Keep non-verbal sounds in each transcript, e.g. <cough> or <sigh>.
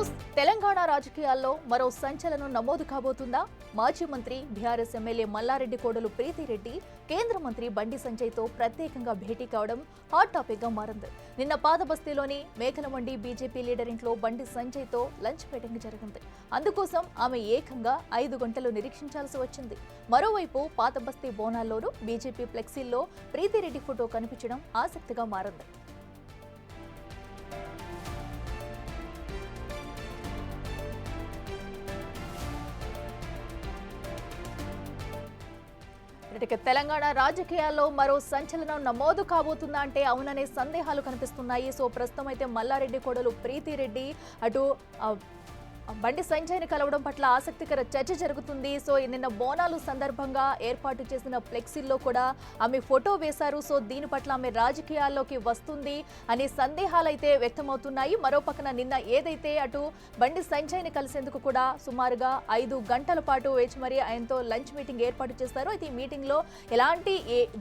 News. Telangana రాజకీయాల్లో మరో సంచలనం నమోదు కాబోతుందా? మాజీ మంత్రి బీఆర్ఎస్ ఎమ్మెల్యే మల్లారెడ్డి కోడలు ప్రీతిరెడ్డి కేంద్ర మంత్రి బండి సంజయ్తో ప్రత్యేకంగా భేటీ కావడం హాట్ టాపిక్గా మారింది. నిన్న పాదబస్తీలోని మేకలమండి బీజేపీ లీడర్ ఇంట్లో బండి సంజయ్తో లంచ్ మీటింగ్ జరిగింది. అందుకోసం ఆమె ఏకంగా ఐదు గంటలు నిరీక్షించాల్సి వచ్చింది. మరోవైపు పాతబస్తీ బోనాల్లోనూ బీజేపీ ఫ్లెక్సీల్లో ప్రీతిరెడ్డి ఫోటో కనిపించడం ఆసక్తిగా మారింది. ఇక తెలంగాణ రాజకీయాల్లో మరో సంచలనం నమోదు కాబోతుందా అంటే అవుననే సందేహాలు కనిపిస్తున్నాయి. సో ప్రస్తుతం అయితే మల్లారెడ్డి కోడలు ప్రీతిరెడ్డి అటు బండి సంజయ్ని కలవడం పట్ల ఆసక్తికర చర్చ జరుగుతుంది. సో నిన్న బోనాలు సందర్భంగా ఏర్పాటు చేసిన ఫ్లెక్సీల్లో కూడా ఆమె ఫోటో వేశారు. సో దీని పట్ల ఆమె రాజకీయాల్లోకి వస్తుంది అనే సందేహాలు అయితే వ్యక్తమవుతున్నాయి. మరో పక్కన నిన్న ఏదైతే అటు బండి సంజయ్ని కలిసేందుకు కూడా సుమారుగా ఐదు గంటల పాటు వేచి మరి ఆయనతో లంచ్ మీటింగ్ ఏర్పాటు చేశారు. అయితే ఈ మీటింగ్లో ఎలాంటి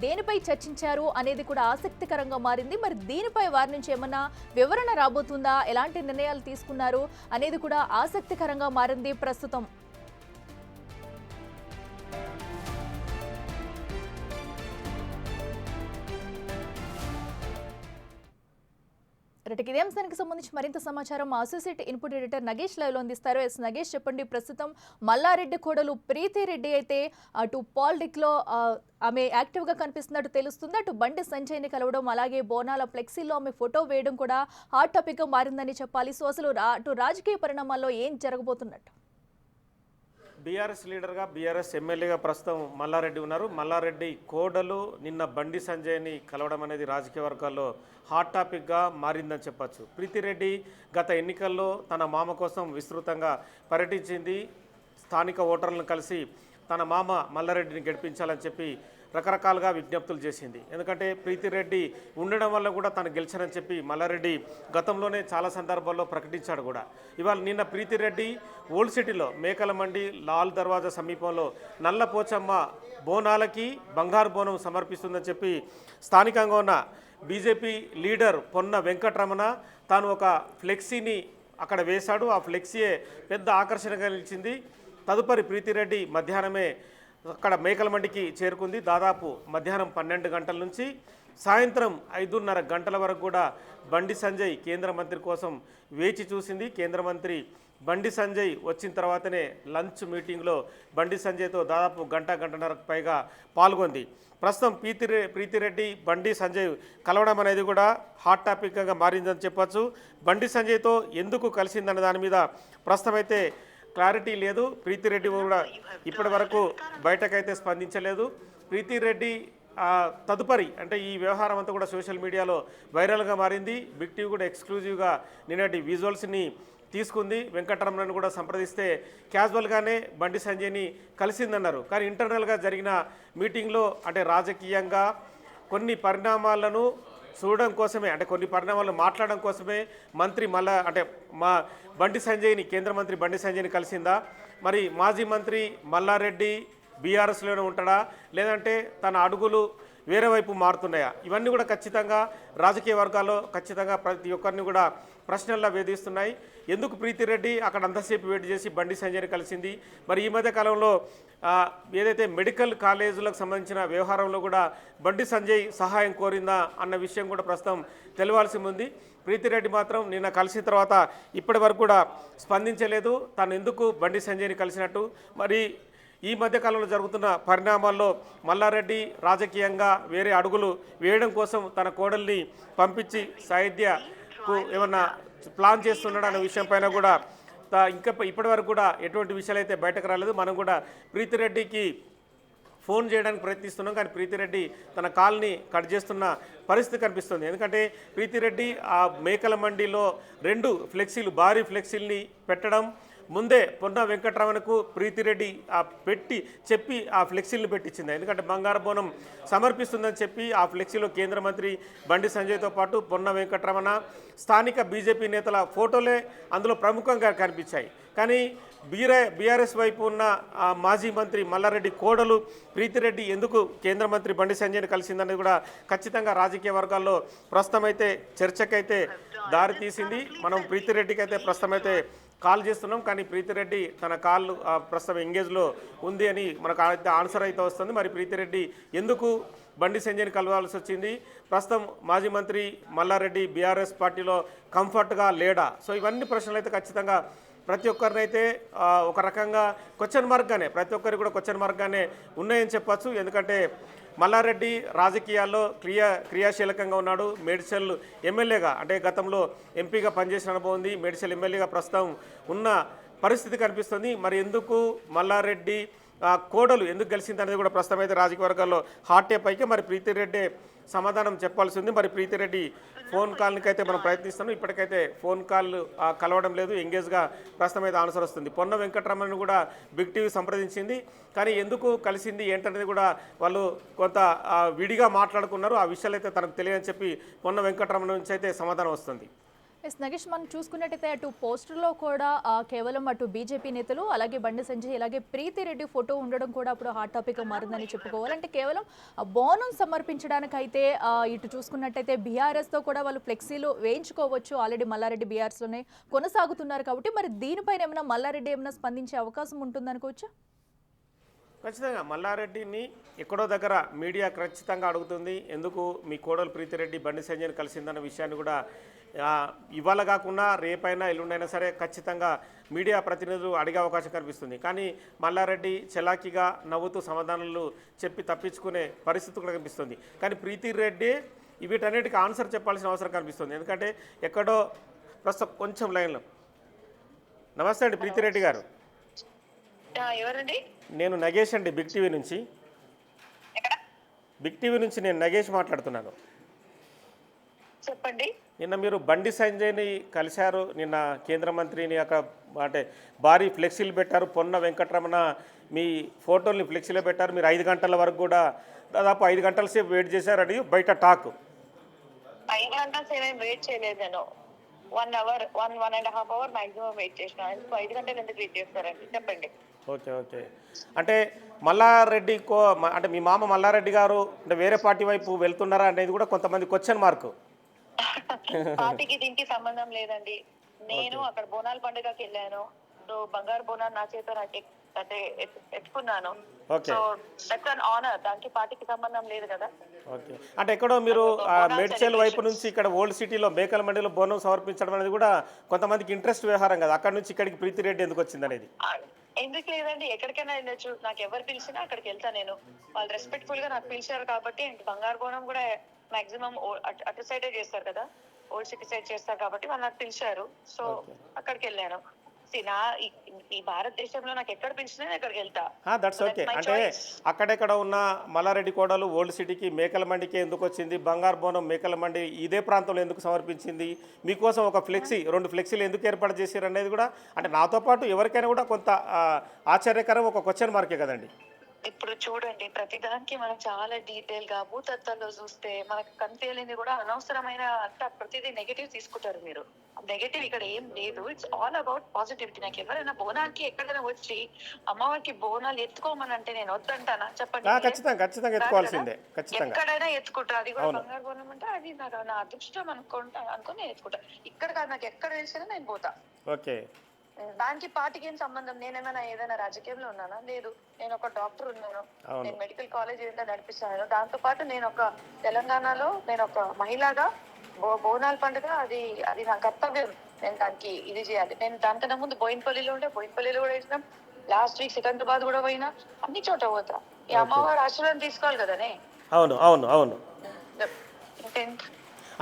దేనిపై చర్చించారు అనేది కూడా ఆసక్తికరంగా మారింది. మరి దీనిపై వారి నుంచి ఏమన్నా వివరణ రాబోతుందా? ఎలాంటి నిర్ణయాలు తీసుకున్నారు? అనేది కూడా ఆసక్తికరంగా మారింది ప్రస్తుతం. రైట్ ఇదే అంశానికి సంబంధించి మరింత సమాచారం అసోసియేట్ ఇన్పుట్ ఎడిటర్ నగేష్ లైవ్లో అందిస్తారు. ఎస్ నగేష్ చెప్పండి. ప్రస్తుతం మల్లారెడ్డి కోడలు ప్రీతి రెడ్డి అయితే అటు పాలిటిక్లో ఆమె యాక్టివ్గా కనిపిస్తున్నట్టు తెలుస్తుంది. అటు బండి సంజయ్ని కలవడం అలాగే బోనాల ఫ్లెక్సీలో ఆమె ఫోటో వేయడం కూడా హాట్ టాపిక్గా మారిందని చెప్పాలి. సో అసలు రా- అటు రాజకీయ పరిణామాల్లో ఏం జరగబోతున్నట్టు? బీఆర్ఎస్ లీడర్గా బీఆర్ఎస్ ఎమ్మెల్యేగా ప్రస్తుతం మల్లారెడ్డి ఉన్నారు. మల్లారెడ్డి కోడలు నిన్న బండి సంజయ్ని కలవడం అనేది రాజకీయ వర్గాల్లో హాట్ టాపిక్గా మారిందని చెప్పచ్చు. ప్రీతిరెడ్డి గత ఎన్నికల్లో తన మామ కోసం విస్తృతంగా పర్యటించింది. స్థానిక ఓటర్లను కలిసి తన మామ మల్లారెడ్డిని గెలిపించాలని చెప్పి రకరకాలుగా విజ్ఞప్తులు చేసింది. ఎందుకంటే ప్రీతిరెడ్డి ఉండడం వల్ల కూడా తను గెలిచానని చెప్పి మల్లారెడ్డి గతంలోనే చాలా సందర్భాల్లో ప్రకటించాడు కూడా. ఇవాళ నిన్న ప్రీతిరెడ్డి ఓల్డ్ సిటీలో మేకల మండి లాల్ దర్వాజా సమీపంలో నల్లపోచమ్మ బోనాలకి బంగారు బోనం సమర్పిస్తుందని చెప్పి స్థానికంగా ఉన్న బీజేపీ లీడర్ పొన్న వెంకటరమణ తాను ఒక ఫ్లెక్సీని అక్కడ వేశాడు. ఆ ఫ్లెక్సీయే పెద్ద ఆకర్షణగా నిలిచింది. తదుపరి ప్రీతిరెడ్డి మధ్యాహ్నమే అక్కడ మేకలమండికి చేరుకుంది. దాదాపు మధ్యాహ్నం పన్నెండు గంటల నుంచి సాయంత్రం ఐదున్నర గంటల వరకు కూడా బండి సంజయ్ కేంద్ర మంత్రి కోసం వేచి చూసింది. కేంద్ర మంత్రి బండి సంజయ్ వచ్చిన తర్వాతనే లంచ్ మీటింగ్లో బండి సంజయ్తో దాదాపు గంట గంటన్నరకు పైగా పాల్గొంది. ప్రస్తుతం ప్రీతిరే ప్రీతిరెడ్డి బండి సంజయ్ కలవడం అనేది కూడా హాట్ టాపిక్గా మారిందని చెప్పచ్చు. బండి సంజయ్తో ఎందుకు కలిసిందన్న దాని మీద ప్రస్తుతమైతే క్లారిటీ లేదు. ప్రీతిరెడ్డి కూడా ఇప్పటి వరకు బయటకైతే స్పందించలేదు. ప్రీతిరెడ్డి తదుపరి అంటే ఈ వ్యవహారం అంతా కూడా సోషల్ మీడియాలో వైరల్గా మారింది. బిగ్ టీవీ కూడా ఎక్స్క్లూజివ్గా నిన్నటి విజువల్స్ని తీసుకుంది. వెంకటరమణను కూడా సంప్రదిస్తే క్యాజువల్గానే బండి సంజయ్ని కలిసిందన్నారు. కానీ ఇంటర్నల్గా జరిగిన మీటింగ్లో అంటే రాజకీయంగా కొన్ని పరిణామాలను చూడడం కోసమే అంటే కొన్ని పరిణామాలు మాట్లాడడం కోసమే మంత్రి మళ్ళా అంటే మా బండి సంజయ్ని కేంద్ర మంత్రి బండి సంజయ్ని కలిసిందా? మరి మాజీ మంత్రి మల్లారెడ్డి బీఆర్ఎస్లోనే ఉంటాడా? లేదంటే తన అడుగులు వేరే వైపు మారుతున్నాయా? ఇవన్నీ కూడా ఖచ్చితంగా రాజకీయ వర్గాల్లో ఖచ్చితంగా ప్రతి ఒక్కరిని కూడా ప్రశ్నల్లో వేధిస్తున్నాయి. ఎందుకు ప్రీతిరెడ్డి అక్కడ అంతసేపు వెయిట్ చేసి బండి సంజయ్ని కలిసింది? మరి ఈ మధ్య కాలంలో ఏదైతే మెడికల్ కాలేజీలకు సంబంధించిన వ్యవహారంలో కూడా బండి సంజయ్ సహాయం కోరిందా అన్న విషయం కూడా ప్రస్తుతం తెలియాల్సి ఉంది. ప్రీతిరెడ్డి మాత్రం నిన్న కలిసిన తర్వాత ఇప్పటి వరకు కూడా స్పందించలేదు. తను ఎందుకు బండి సంజయ్ని కలిసినట్టు? మరి ఈ మధ్య కాలంలో జరుగుతున్న పరిణామాల్లో మల్లారెడ్డి రాజకీయంగా వేరే అడుగులు వేయడం కోసం తన కోడల్ని పంపించి సాహిత్యకు ఏమన్నా ప్లాన్ చేస్తున్నాడు అనే విషయం పైన కూడా ఇంకా ఇప్పటి వరకు కూడా ఎటువంటి విషయాలు అయితే బయటకు రాలేదు. మనం కూడా ప్రీతిరెడ్డికి ఫోన్ చేయడానికి ప్రయత్నిస్తున్నాం. కానీ ప్రీతిరెడ్డి తన కాల్ని కట్ చేస్తున్న పరిస్థితి కనిపిస్తుంది. ఎందుకంటే ప్రీతిరెడ్డి ఆ మేకల మండిలో రెండు ఫ్లెక్సీలు భారీ ఫ్లెక్సీల్ని పెట్టడం ముందే పొన్న వెంకటరమణకు ప్రీతిరెడ్డి ఆ పెట్టి చెప్పి ఆ ఫ్లెక్సీలను పెట్టించింది. ఎందుకంటే బంగారు బోనం సమర్పిస్తుందని చెప్పి ఆ ఫ్లెక్సీలో కేంద్ర మంత్రి బండి సంజయ్తో పాటు పొన్న వెంకటరమణ స్థానిక బీజేపీ నేతల ఫోటోలే అందులో ప్రముఖంగా కనిపించాయి. కానీ బీరే బీఆర్ఎస్ వైపు ఉన్న ఆ మాజీ మంత్రి మల్లారెడ్డి కోడలు ప్రీతిరెడ్డి ఎందుకు కేంద్ర మంత్రి బండి సంజయ్ని కలిసిందనేది కూడా ఖచ్చితంగా రాజకీయ వర్గాల్లో ప్రస్తుతం అయితే చర్చకైతే దారి తీసింది. మనం ప్రీతిరెడ్డికి అయితే ప్రస్తుతం అయితే కాల్ చేస్తున్నాం కానీ ప్రీతిరెడ్డి తన కాల్ ప్రస్తుతం ఎంగేజ్లో ఉంది అని మనకు ఆన్సర్ అయితే వస్తుంది. మరి ప్రీతిరెడ్డి ఎందుకు బండి సంజయ్ని కలవాల్సి వచ్చింది? ప్రస్తుతం మాజీ మంత్రి మల్లారెడ్డి బీఆర్ఎస్ పార్టీలో కంఫర్ట్గా లేడా? సో ఇవన్నీ ప్రశ్నలు అయితే ఖచ్చితంగా ప్రతి ఒక్కరినైతే ఒక రకంగా క్వశ్చన్ మార్క్గానే ప్రతి ఒక్కరికి కూడా క్వశ్చన్ మార్క్గానే ఉన్నాయని చెప్పచ్చు. ఎందుకంటే మల్లారెడ్డి రాజకీయాల్లో క్రియా క్రియాశీలకంగా ఉన్నాడు. మేడ్చల్ ఎమ్మెల్యేగా అంటే గతంలో ఎంపీగా పనిచేసిన అనుభవం ఉంది. మేడ్చల్ ఎమ్మెల్యేగా ప్రస్తుతం ఉన్న పరిస్థితి కనిపిస్తుంది. మరి ఎందుకు మల్లారెడ్డి కోడలు ఎందుకు గెలిచింది అనేది కూడా ప్రస్తుతం అయితే రాజకీయ వర్గాల్లో హాట్ పైకి మరి ప్రీతిరెడ్డి సమాధానం చెప్పాల్సి ఉంది మరి ప్రీతిరెడ్డి ఫోన్ కాల్కి అయితే మనం ప్రయత్నిస్తున్నాం. ఇప్పటికైతే ఫోన్ కాల్ కలవడం లేదు. ఎంగేజ్గా ప్రస్తుతం అయితే ఆన్సర్ వస్తుంది. పొన్న వెంకటరమణను కూడా బిగ్ టీవీ సంప్రదించింది. కానీ ఎందుకు కలిసింది ఏంటనేది కూడా వాళ్ళు కొంత విడిగా మాట్లాడుకున్నారు. ఆ విషయాలు అయితే తనకు తెలియని చెప్పి పొన్న వెంకటరమణ నుంచి అయితే సమాధానం వస్తుంది. ఎస్ నగేష్ మనం చూసుకున్నట్టయితే అటు పోస్టర్లో కూడా కేవలం అటు బీజేపీ నేతలు అలాగే బండి సంజయ్ అలాగే ప్రీతి రెడ్డి ఫోటో ఉండడం కూడా అప్పుడు హాట్ టాపిక్ మారిందని చెప్పుకోవాలి. అంటే కేవలం బోనం సమర్పించడానికైతే ఇటు చూసుకున్నట్టయితే బీఆర్ఎస్తో కూడా వాళ్ళు ఫ్లెక్సీలు వేయించుకోవచ్చు. ఆల్రెడీ మల్లారెడ్డి బీఆర్ఎస్లోనే కొనసాగుతున్నారు కాబట్టి మరి దీనిపైన ఏమైనా మల్లారెడ్డి ఏమైనా స్పందించే అవకాశం ఉంటుందనుకోవచ్చా ఖచ్చితంగా మల్లారెడ్డిని ఎక్కడో దగ్గర మీడియా ఖచ్చితంగా అడుగుతుంది. ఎందుకు మీ కోడలు ప్రీతిరెడ్డి బండి సంజయ్ని కలిసిందన్న విషయాన్ని కూడా ఇవాళ కాకుండా రేపైనా ఎల్లుండైనా సరే ఖచ్చితంగా మీడియా ప్రతినిధులు అడిగే అవకాశం కనిపిస్తుంది. కానీ మల్లారెడ్డి చలాకీగా నవ్వుతూ సమాధానాలు చెప్పి తప్పించుకునే పరిస్థితి కూడా కనిపిస్తుంది. కానీ ప్రీతిరెడ్డి వీటన్నిటికీ ఆన్సర్ చెప్పాల్సిన అవసరం కనిపిస్తుంది. ఎందుకంటే ఎక్కడో ప్రస్తుతం కొంచెం లైన్లో. నమస్తే అండి ప్రీతిరెడ్డి గారు. ఎవరండి? నేను నగేష్ అండి బిగ్ టీవీ నుంచి. బిగ్ టీవీ నుంచి నేను నగేష్ మాట్లాడుతున్నాను. చెప్పండి. నిన్న మీరు బండి సంజయ్ని కలిశారు. నిన్న కేంద్ర మంత్రిని అక్కడ అంటే భారీ ఫ్లెక్సీలు పెట్టారు. పొన్న వెంకటరమణ మీ ఫోటోల్ని ఫ్లెక్సీలో పెట్టారు. మీరు ఐదు గంటల వరకు కూడా దాదాపు ఐదు గంటల సేపు వెయిట్ చేశారని బయట టాక్. ఐదు గంటల ఏమేం వెయిట్ చేయలేదు నేను. One hour one one and half hour maximum wait చేసిన. ఐదు గంటలు ఎందుకు వెయిట్ చేస్తారండి? చెప్పండి. Okay okay. అంటే మల్లారెడ్డి కో అంటే మీ మామ మల్లారెడ్డి గారు అంటే వేరే పార్టీ వైపు వెళ్తున్నారా అనేది కూడా కొంతమంది క్వశ్చన్ మార్క్ <laughs> పార్టీకి దీనికి సంబంధం లేదండి. నేను అక్కడ బోనాల పండుగకి వెళ్ళాను. సో బంగారు బోనాలు నా చేత అంటే ఎత్- ఎత్తుకున్నాను. సో దట్స్ అన్ ఆనర్ దానికి పార్టీకి సంబంధం లేదు కదా. ఓకే. అంటే ఎక్కడో మీరు మేడ్చల్ వైపు నుంచి ఇక్కడ ఓల్డ్ సిటీలో మేకల మండిలో బోనం సమర్పించడం అనేది కూడా కొంతమందికి ఇంట్రెస్ట్ వ్యవహారం కదా. అక్కడ నుంచి ఇక్కడికి ప్రీతి రెడ్డి ఎందుకు వచ్చింది అనేది? ఎందుకు లేదండి. ఎక్కడికైనా వెళ్ళొచ్చు. నాకు ఎవరు పిలిచినా అక్కడికి వెళ్తా నేను. వాళ్ళు రెస్పెక్ట్ఫుల్గా నాకు పిలిచారు కాబట్టి బంగారు బోనం కూడా మాక్సిమం అటు సైడే చేస్తారు కదా. ఓల్డ్ సిటీ సైడ్ చేస్తారు కాబట్టి వాళ్ళు నాకు పిలిచారు. సో అక్కడికి వెళ్ళాను. నా ఈ- భారతదేశంలో నాకు ఎక్కడ పిలిచినా వెళ్తా. దట్స్ ఓకే my అంటే. అక్కడెక్కడ ఉన్న మల్లారెడ్డి కోడలు ఓల్డ్ సిటీకి మేకల మండికి ఎందుకు వచ్చింది? బంగారు బోనం మేకల మండి ఇదే ప్రాంతంలో ఎందుకు సమర్పించింది? మీకోసం ఒక ఫ్లెక్సీ రెండు ఫ్లెక్సీలు ఎందుకు ఏర్పాటు చేశారు అనేది కూడా అంటే నాతో పాటు ఎవరికైనా కూడా కొంత ఆశ్చర్యకరం ఒక క్వశ్చన్ మార్కే కదండి. ఇప్పుడు చూడండి ప్రతిదానికి మనం చాలా డీటెయిల్గా భూతత్వంలో చూస్తే మనకు కనిపించలేని కూడా అనవసరమైన అంత ప్రతిదీ నెగటివ్ తీసుకుంటారు మీరు. నెగటివ్ ఇక్కడ ఏం లేదు. ఇట్స్ ఆల్ అబౌట్ పాజిటివిటీ నాకు ఎవరైనా బోనానికి ఎక్కడైనా వచ్చి అమ్మవారికి బోనాలు ఎత్తుకోమని అంటే నేను వద్దంటానా? చెప్పండి. ఆ, మీరే? ఖచ్చితంగా ఖచ్చితంగా ఎత్తుకోవాల్సిందే ఖచ్చితంగా. ఎక్కడైనా ఎత్తుకుంటా. అది కూడా బంగారు బోనం అంటే అది నాకు నా అదృష్టం అనుకుంటా అనుకుని నేను ఎత్తుకుంటా. ఇక్కడ కాదు నాకు ఎక్కడ తెలిసినా నేను పోతా. ఓకే. దానికి పార్టీకి ఏం సంబంధం? నేనేమైనా ఏదైనా రాజకీయంలో ఉన్నానా? లేదు. నేను ఒక డాక్టర్ ఉన్నాను. నేను మెడికల్ కాలేజ్ ఏంటో నడిపిస్తాను. దాంతో పాటు నేను ఒక తెలంగాణలో నేను ఒక మహిళగా బోనాల పండుగ అది అది నా కర్తవ్యం. నేను దానికి ఇది చేయాలి. నేను దానికన్నా ముందు బోయినపల్లిలో ఉంటే బోయినపల్లిలో కూడా వేసినాం. లాస్ట్ వీక్ సికింద్రాబాద్ కూడా పోయినా. అన్ని చోట పోతా. ఈ అమ్మవారి ఆశీర్వాదం తీసుకోవాలి కదనే? అవును అవును అవును.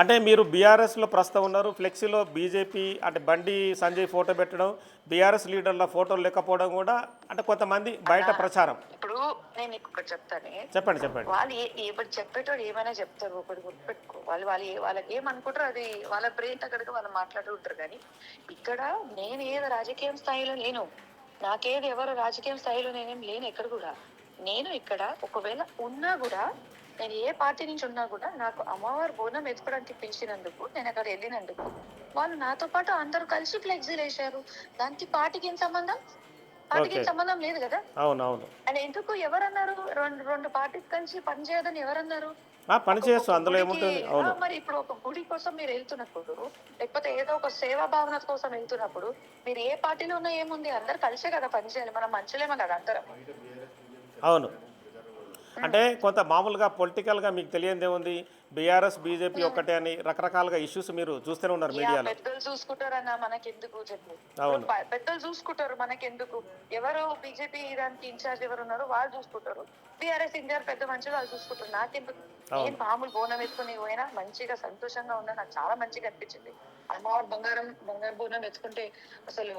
అంటే మీరు బీఆర్ఎస్లో ప్రస్తుతం ఉన్నారు ఫ్లెక్సీలో బీజేపీ అంటే బండి సంజయ్ ఫోటో పెట్టడం బీఆర్ఎస్ లీడర్ల ఫోటోలు లేకపోవడం కూడా అంటే కొంతమంది బయట ప్రచారం. ఇప్పుడు నేను ఒకటి చెప్తానే. చెప్పండి చెప్పండి. వాళ్ళు ఎవరు చెప్పేటోడు ఏమైనా చెప్తారు ఒకటి గుర్తుపెట్టుకో వాళ్ళు వాళ్ళు వాళ్ళకి ఏమనుకుంటారు అది వాళ్ళ బ్రెయిన్ అక్కడికి వాళ్ళు మాట్లాడుకుంటారు కానీ ఇక్కడ నేను ఏదో రాజకీయం స్థాయిలో లేను. నాకేది ఎవరు రాజకీయం స్థాయిలో నేనేం లేను ఎక్కడ కూడా. నేను ఇక్కడ ఒకవేళ ఉన్నా కూడా నేను ఏ పార్టీ నుంచి ఉన్నా కూడా నాకు అమ్మవారి బోనం ఎత్తుకోవడానికి పిలిచినందుకు నేను అక్కడ వెళ్ళినందుకు వాళ్ళు నాతో పాటు అందరూ కలిసి ఫ్లెక్సీలు వేశారు దానికి పార్టీకి ఏం సంబంధం? పార్టీకి. సంబంధం లేదు కదా? అవును అవును అండ్ ఎందుకు ఎవరన్నారు? రెండు రెండు పార్టీస్ కలిసి పనిచేయదని ఎవరన్నారు? పని అందులో ఏముంటుంది? అవును. ఆ, మరి ఇప్పుడు ఒక గుడి కోసం మీరు వెళ్తున్నప్పుడు లేకపోతే ఏదో ఒక సేవా భావన కోసం వెళ్తున్నప్పుడు మీరు ఏ పార్టీలో ఉన్నా ఏముంది? అందరు కలిసే కదా పనిచేయాలి మనం మంచిలేమో కదా అందరం. అవును. అంటే కొంత మామూలుగా పొలిటికల్గా మీకు తెలియంది ఏముంది? బీఆర్ఎస్ బీజేపీ ఒక్కటే అని రకరకాలుగా ఇష్యూస్ మీరు చూస్తూనే ఉన్నారు మీడియాలో. పెద్దలు చూసుకుంటారన్న మనకెందుకు చెప్పు? పెద్దలు చూసుకుంటారు మనకెందుకు? ఎవరు బీజేపీ దానికి ఇన్ఛార్జ్ ఎవరు ఉన్నారో వాళ్ళు చూసుకుంటారు. బీఆర్ఎస్ ఇన్ఛార్జ్ పెద్ద మనుషులు వాళ్ళు చూసుకుంటారు. నాకెందుకు? నేను మామూలు బోనం ఎత్తుకుని పోయినా మంచిగా సంతోషంగా ఉన్నా నాకు చాలా మంచిగా అనిపించింది. అమ్మవారు బంగారం బంగారు బోనం ఎత్తుకుంటే అసలు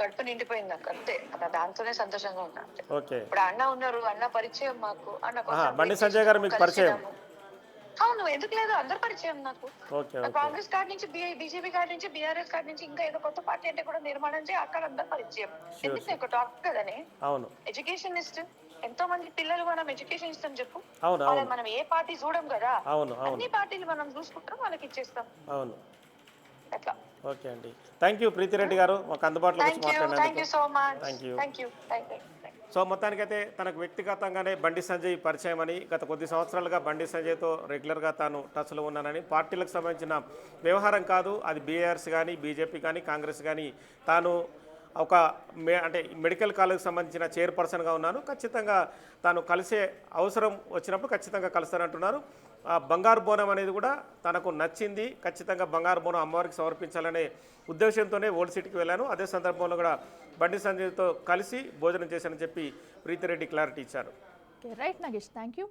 కడుపు నిండిపోయింది నాకు అంతే. దాంతోనే సంతోషంగా ఉన్నా ఓకే. ఇప్పుడు అన్న ఉన్నారు అన్న పరిచయం మాకు. అన్న బండి సంజయ్ గారు మీకు పరిచయం? అవును ఎందుకు లేదు? అందరు పరిచయం నాకు. కాంగ్రెస్ కార్డ్ నుంచి బీజేపీ కార్డ్ నుంచి బీఆర్ఎస్ కార్డ్ నుంచి ఇంకా ఏదో కొత్త పార్టీ అంటే కూడా నిర్మాణం చేసి అక్కడ అందరు పరిచయం. ఎందుకు నీకు టాక్ కదని? అవును. ఎడ్యుకేషన్ ఇష్టం ఎంతో మంది పిల్లలు మనం ఎడ్యుకేషన్ ఇస్తాం చెప్పు. మనం ఏ పార్టీ చూడం కదా? అన్ని పార్టీలు మనం చూసుకుంటాం వాళ్ళకి ఇచ్చేస్తాం. అవును. ఓకే అండి. థ్యాంక్ యూ ప్రీతిరెడ్డి గారు. మాకు అందుబాటులో వచ్చి మాట్లాడినందుకు. థ్యాంక్ యూ సో మొత్తానికైతే తనకు వ్యక్తిగతంగానే బండి సంజయ్ పరిచయం అని గత కొద్ది సంవత్సరాలుగా బండి సంజయ్తో రెగ్యులర్గా తాను టచ్లో ఉన్నానని పార్టీలకు సంబంధించిన వ్యవహారం కాదు. అది బీఆర్ఎస్ కానీ బీజేపీ కానీ కాంగ్రెస్ కానీ తాను ఒక మే అంటే మెడికల్ కాలేజ్కి సంబంధించిన చైర్పర్సన్గా ఉన్నాను. ఖచ్చితంగా తాను కలిసే అవసరం వచ్చినప్పుడు ఖచ్చితంగా కలుస్తానంటున్నారు. బంగారు బోనం అనేది కూడా తనకు నచ్చింది. ఖచ్చితంగా బంగారు బోనం అమ్మవారికి సమర్పించాలనే ఉద్దేశంతోనే ఓల్డ్ సిటీకి వెళ్ళాను. అదే సందర్భంలో కూడా బండి సంజయ్తో కలిసి భోజనం చేశానని చెప్పి ప్రీతిరెడ్డి క్లారిటీ ఇచ్చారు. Right Nagesh thank you